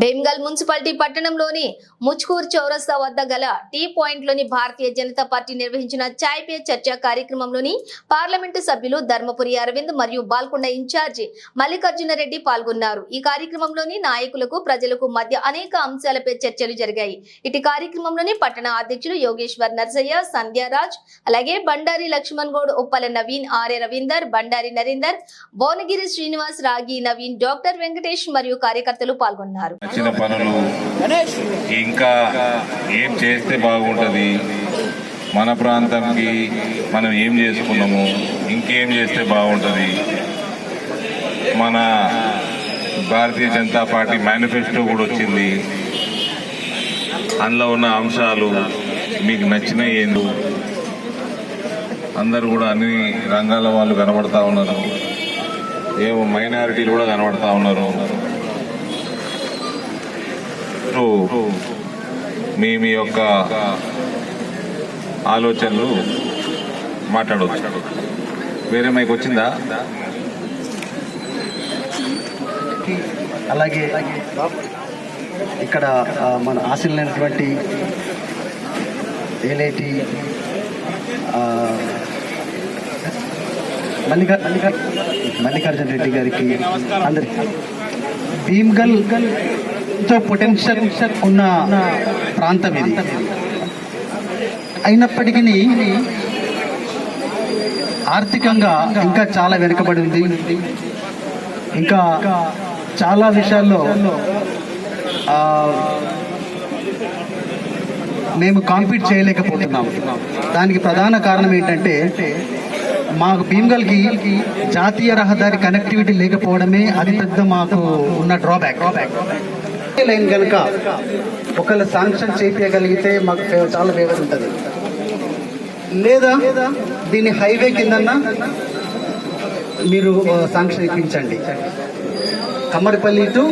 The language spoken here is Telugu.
భీమ్గల్ మున్సిపాలిటీ పట్టణంలోని ముచ్కూర్ చౌరస్తా వద్ద గల టీ పాయింట్లోని భారతీయ జనతా పార్టీ నిర్వహించిన చాయ్ పే చర్చ కార్యక్రమంలోని పార్లమెంటు సభ్యులు ధర్మపురి అరవింద్ మరియు బాల్కొండ ఇన్ఛార్జి మల్లికార్జున రెడ్డి పాల్గొన్నారు. ఈ కార్యక్రమంలోని నాయకులకు ప్రజలకు మధ్య అనేక అంశాలపై చర్చలు జరిగాయి. ఇటు కార్యక్రమంలోని పట్టణ అధ్యక్షులు యోగేశ్వర్ నర్సయ్య సంధ్యారాజ్ అలాగే బండారి లక్ష్మణ్ గౌడ్ ఉప్పల నవీన్ ఆర్య రవీందర్ బండారి నరేందర్ భువనగిరి శ్రీనివాస్ రాగి నవీన్ డాక్టర్ వెంకటేష్ మరియు కార్యకర్తలు పాల్గొన్నారు. వచ్చిన పనులు ఇంకా ఏం చేస్తే బాగుంటుంది? మన ప్రాంతంకి మనం ఏం చేసుకున్నాము? ఇంకేం చేస్తే బాగుంటుంది? మన భారతీయ జనతా పార్టీ మేనిఫెస్టో కూడా వచ్చింది. అందులో ఉన్న అంశాలు మీకు నచ్చిన ఏందో అందరూ కూడా అన్ని రంగాల వాళ్ళు కనబడతా ఉన్నారు. ఏమో మైనారిటీలు కూడా కనబడతా ఉన్నారు. సో, మీ మీ యొక్క ఆలోచనలు మాట్లాడవచ్చు. వేరే మైకి వచ్చిందా? అలాగే ఇక్కడ మన ఆశలైనటువంటి ఏలేటి ఆ, మల్లిక మల్లికా మల్లికార్జున రెడ్డి గారికి అందరికి. భీమ్గల్ ఎంతో పొటెన్షియల్ ఉన్న ప్రాంతం ఇది. అయినప్పటికీ ఆర్థికంగా ఇంకా చాలా వెనుకబడి ఉంది. ఇంకా చాలా విషయాల్లో మేము కాంపీట్ చేయలేకపోతున్నాం. దానికి ప్రధాన కారణం ఏంటంటే మాకు భీమ్గల్కి జాతీయ రహదారి కనెక్టివిటీ లేకపోవడమే అతిపెద్ద మాకు ఉన్న డ్రాబ్యాక్ లైన్ కనుక ఒకళ్ళు శాంక్షన్ చేపించగలిగితే మాకు చాలా ఫేవర్ ఉంటుంది. లేదా దీన్ని హైవే కిందన్నా మీరు శాంక్షన్ ఇప్పించండి. కమ్మరిపల్లి టు